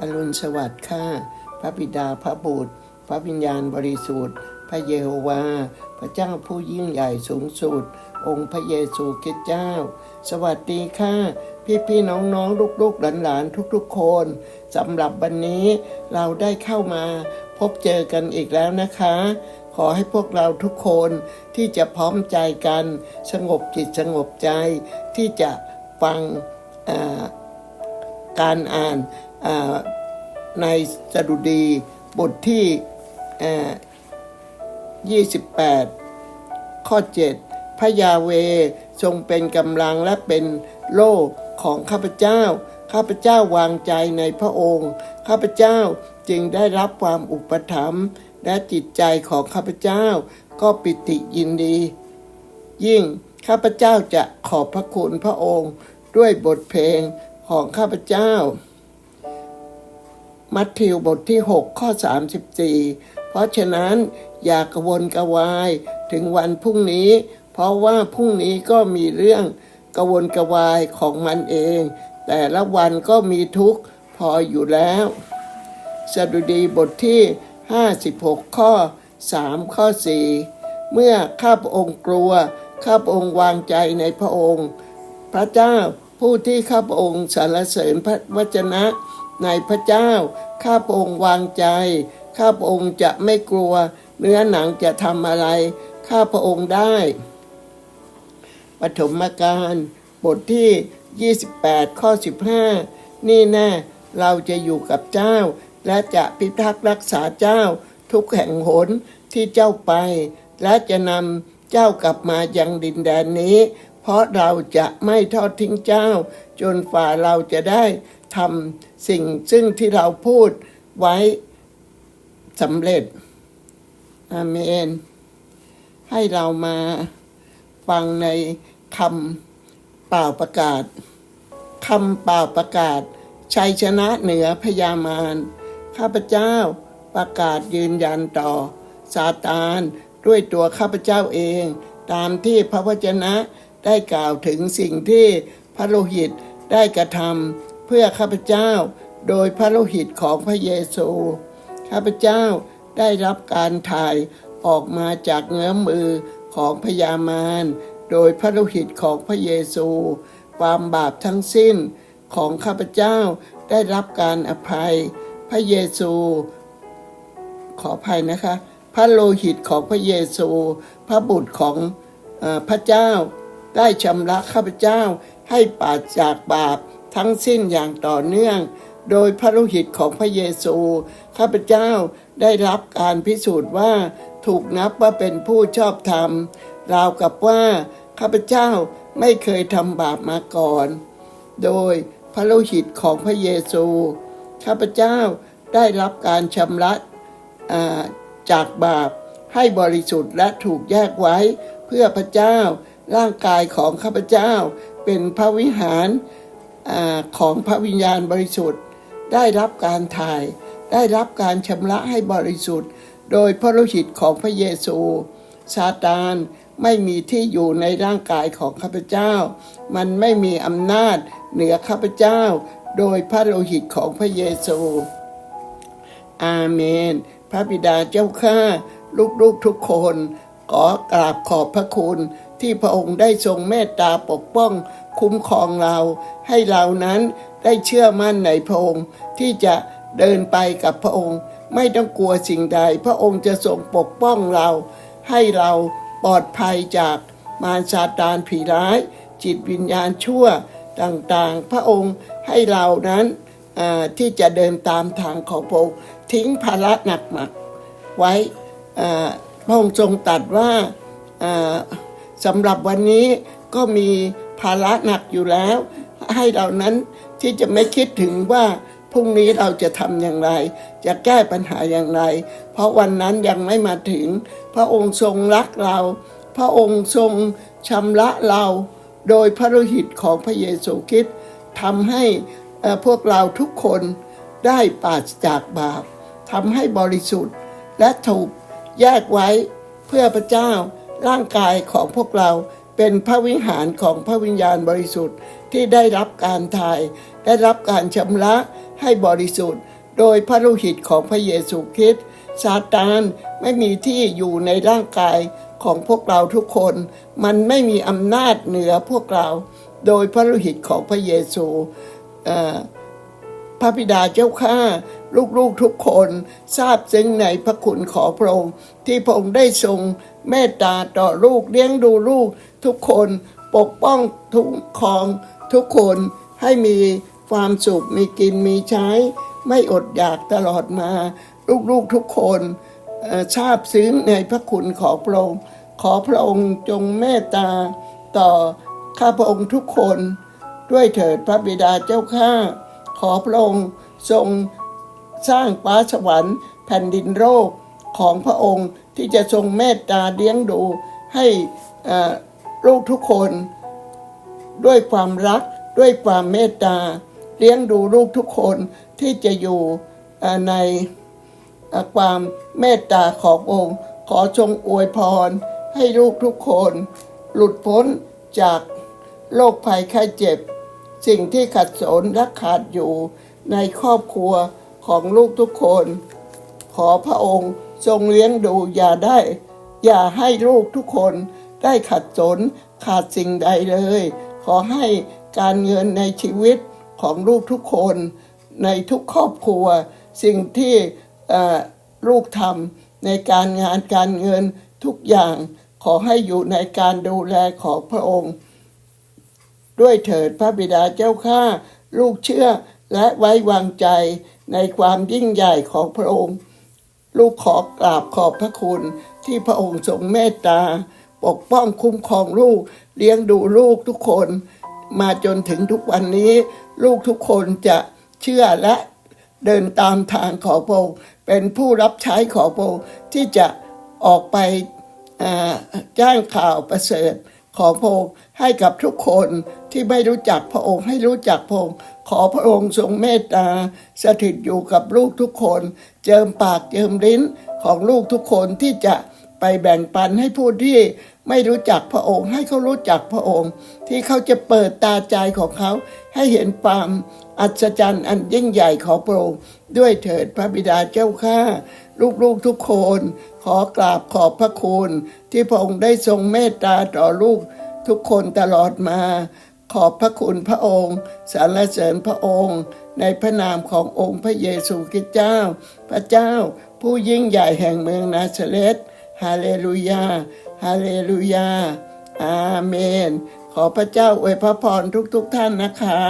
อรุณสวัสดิ์ค่ะพระบิดาพระบุตร พระวิญญาณบริสุทธิ์ พระเยโฮวา พระเจ้าผู้ยิ่งใหญ่สูงสุด องค์พระเยซูคริสต์เจ้า สวัสดีค่ะ พี่พี่น้องน้องลูกลูกหลานหลานทุกๆคนสำหรับวันนี้เราได้เข้ามาพบเจอกันอีกแล้วนะคะ ขอให้พวกเราทุกคนที่จะพร้อมใจกัน สงบจิตสงบใจที่จะฟังอ่า การอ่านในสดุดีบทที่ 28 ข้อ 7 พระยาเวทรงเป็นกำลังและเป็นโล่ของข้าพเจ้า ข้าพเจ้าวางใจในพระองค์ ข้าพเจ้าจึงได้รับความอุปถัมภ์และจิตใจของข้าพเจ้าก็ปิติยินดี ยิ่งข้าพเจ้าจะขอบพระคุณพระองค์ด้วยบทเพลง ของข้าพเจ้า มัทธิวบทที่ 6 ข้อ 34 เพราะฉะนั้นอย่ากระวนกระวายถึงวันพรุ่งนี้ เพราะว่าพรุ่งนี้ก็มีเรื่องกระวนกระวายของมันเอง แต่ละวันก็มีทุกข์พออยู่แล้ว สดุดีบทที่ 56 ข้อ 3 ข้อ 4 เมื่อข้าพระองค์กลัว ข้าพระองค์วางใจในพระองค์ พระเจ้า ผู้ที่ข้าพระองค์สรรเสริญพระวจนะในพระเจ้า ข้าพระองค์วางใจ ข้าพระองค์จะไม่กลัว เนื้อหนังจะทำอะไร ข้าพระองค์ได้ ปฐมกาลบทที่ 28 ข้อ 15 นี่แน่เราจะอยู่กับเจ้า และจะพิทักษ์รักษาเจ้า ทุกแห่งหนที่เจ้าไป และจะนำเจ้ากลับมายังดินแดนนี้ เพราะเราจะไม่ทอดทิ้งเจ้า จนฝ่าเราจะได้ทำสิ่งซึ่งที่เราพูดไว้สำเร็จ อาเมน ให้เรามาฟังในคำเปล่าประกาศคำเปล่าประกาศ ชัยชนะเหนือพยามาร ข้าพเจ้าประกาศยืนยันต่อซาตานด้วยตัวข้าพเจ้าเอง ตามที่พระวจนะ ได้กล่าวถึงสิ่งที่พระโลหิตได้กระทำเพื่อข้าพเจ้า โดยพระโลหิตของพระเยซู ข้าพเจ้าได้รับการถ่ายออกมาจากเงื้อมือของพยามารโดยพระโลหิตของพระเยซู ความบาปทั้งสิ้นของข้าพเจ้าได้รับการอภัย พระเยซู ขออภัยนะคะ พระโลหิตของพระเยซู พระบุตรของอพระเจ้า ได้ชำระข้าพเจ้าให้ปราศจากบาปทั้งสิ้นอย่างต่อเนื่อง โดยพระโลหิตของพระเยซู ข้าพเจ้าได้รับการพิสูจน์ว่า ถูกนับว่าเป็นผู้ชอบธรรม ราวกับว่า ข้าพเจ้าไม่เคยทำบาปมาก่อน โดยพระโลหิตของพระเยซู ข้าพเจ้าได้รับการชำระจากบาปให้บริสุทธิ์และถูกแยกไว้เพื่อพระเจ้า ร่างกายของข้าพเจ้า เป็นพระวิหารอของพระวิญญาณบริสุทธิ์ ได้รับการถ่าย ได้รับการชำระให้บริสุทธิ์ โดยพระโลหิตของพระเยซูซาตานไม่มีที่อยู่ในร่างกายของข้าพเจ้า มันไม่มีอำนาจเหนือข้าพเจ้า โดยพระโลหิตของพระเยซู อาเมน พระบิดาเจ้าข้าลูกๆทุกคนขอกราบขอบพระคุณ ที่พระองค์ได้ทรงเมตตาปกป้อง คุ้มครองเรา ให้เรานั้นได้เชื่อมั่นในพระองค์ที่จะเดินไปกับพระองค์ ไม่ต้องกลัวสิ่งใด พระองค์จะทรงปกป้องเรา ให้เราปลอดภัยจากมารซาตานผีร้าย จิตวิญญาณชั่วต่างๆ พระองค์ให้เรานั้นที่จะเดินตามทางของพระองค์ทิ้งภาระหนักหนักไว้พระองค์ทรงตรัดว่า สำหรับวันนี้ก็มีภาระหนักอยู่แล้ว ให้เรานั้นที่จะไม่คิดถึงว่าพรุ่งนี้เราจะทำอย่างไร จะแก้ปัญหาอย่างไร เพราะวันนั้นยังไม่มาถึง พระองค์ทรงรักเรา พระองค์ทรงชำระเรา โดยพระโลหิตของพระเยซูคริสต์ทำให้พวกเราทุกคนได้ปราศจากบาปทำให้บริสุทธิ์และถูกแยกไว้เพื่อพระเจ้า ร่างกายของพวกเราเป็นพระวิหารของพระวิญญาณบริสุทธิ์ที่ได้รับการถ่าย ได้รับการชำระให้บริสุทธิ์ โดยพระโลหิตของพระเยซูคริสต์ซาตานไม่มีที่อยู่ในร่างกายของพวกเราทุกคน มันไม่มีอำนาจเหนือพวกเรา โดยพระโลหิตของพระเยซูพระบิดาเจ้าข้า ลูกๆทุกคนทราบซึ้งในพระคุณของพระองค์ที่พระองค์ได้ทรงเมตตาต่อลูกเลี้ยงดูลูกทุกคนปกป้องทุกครองทุกคนให้มีความสุขมีกินมีใช้ ไม่อดอยากตลอดมา ลูกๆทุกคนทราบซึ้งในพระคุณของพระองค์ขอพระองค์จงเมตตาต่อข้าพระองค์ทุกคน ด้วยเถิดพระบิดาเจ้าข้า ขอพระองค์ทรง สร้างฟ้าสวรรค์ แผ่นดินโลกของพระองค์ที่จะทรงเมตตาเลี้ยงดูให้ลูกทุกคน ด้วยความรักด้วยความเมตตา เลี้ยงดูลูกทุกคนที่จะอยู่ในความเมตตาขององค์ ขอทรงอวยพร ให้ลูกทุกคน หลุดพ้นจากโรคภัยไข้เจ็บ สิ่งที่ขัดสนและขาดอยู่ในครอบครัว ของลูกทุกคน ขอพระองค์ทรงเลี้ยงดูอย่าได้ อย่าให้ลูกทุกคนได้ขัดสนขาดสิ่งใดเลย ขอให้การเงินในชีวิตของลูกทุกคนในทุกครอบครัว สิ่งที่ลูกทำในการงานการเงินทุกอย่างขอให้อยู่ในการดูแลของพระองค์ ด้วยเถิดพระบิดาเจ้าข้าลูกเชื่อและไว้วางใจ ในความยิ่งใหญ่ของพระองค์ ลูกขอกราบขอบพระคุณที่พระองค์ทรงเมตตา ปกป้องคุ้มครองลูก เลี้ยงดูลูกทุกคน มาจนถึงทุกวันนี้ ลูกทุกคนจะเชื่อและเดินตามทางของพระองค์เป็นผู้รับใช้ของพระองค์ที่จะออกไปจ้างข่าวประเสริฐของพระองค์ให้กับทุกคนที่ไม่รู้จักพระองค์ให้รู้จักพระองค์ ขอพระองค์ทรงเมตตา สถิตอยู่กับลูกทุกคน เจิมปากเจิมลิ้นของลูกทุกคนที่จะไปแบ่งปันให้ผู้ที่ไม่รู้จักพระองค์ ให้เขารู้จักพระองค์ ที่เขาจะเปิดตาใจของเขา ให้เห็นความอัศจรรย์อันยิ่งใหญ่ของพระองค์ ด้วยเถิดพระบิดาเจ้าข้าลูกๆทุกคน ขอกราบขอบพระคุณ ที่พระองค์ได้ทรงเมตตาต่อลูกทุกคนตลอดมา ขอบพระคุณพระองค์ สรรเสริญพระองค์ ในพระนามขององค์พระเยซูคริสต์เจ้า พระเจ้าผู้ยิ่งใหญ่แห่งเมืองนาซาเรตฮาเลลูยา ฮาเลลูยา อาเมน ขอพระเจ้าอวยพระพรทุกๆทท่านนะคะ